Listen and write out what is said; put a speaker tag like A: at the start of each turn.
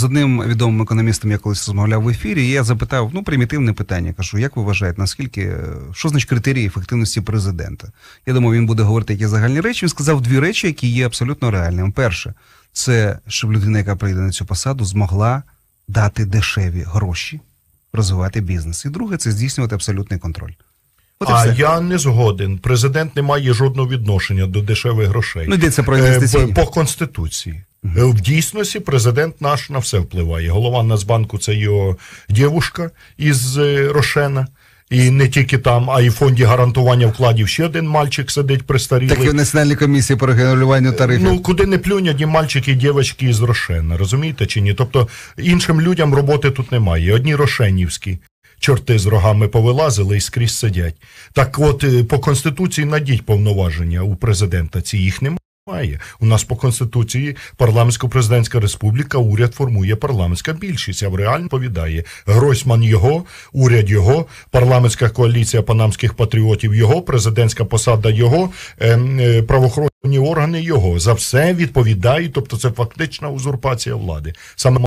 A: З одним відомим економістом я колись розмовляв в ефірі, і я запитав ну примітивне питання. Кажу, як ви вважаєте, наскільки що значить критерії ефективності президента? Я думав, він буде говорити які загальні речі. Він сказав дві речі, які є абсолютно реальними. Перше, це щоб людина, яка прийде на цю посаду, змогла дати дешеві гроші, розвивати бізнес. І друге, це здійснювати абсолютний контроль. От
B: а я не згоден. Президент не має жодного відношення до дешевих грошей.
A: Ну, йдеться про
B: Е,
A: інвестиційні.
B: по конституції. Е, В дійсності президент наш на все впливає. Голова Нацбанку це його дівушка із е, Рошена. І не тільки там, а й в фонді гарантування вкладів ще один мальчик сидить престарілий.
A: Так і в Національній комісії по регулюванню тарифів.
B: Ну, куди не плюнь, одні мальчики і дівчатки із Рошена, розумієте чи ні? Тобто іншим людям роботи тут немає. Одні рошенівські. Чорти з рогами повилазили і скрізь сидять. Так от, е, по Конституції надіть повноваження у президента. Ці їх немає. У нас по Конституції парламентсько-президентська республіка, уряд формує парламентська більшість, а в реально повідає. Гройсман його, уряд його, парламентська коаліція панамських патріотів його, президентська посада його, ем, е, правоохоронні органи його. За все відповідають, тобто це фактична узурпація влади. Саме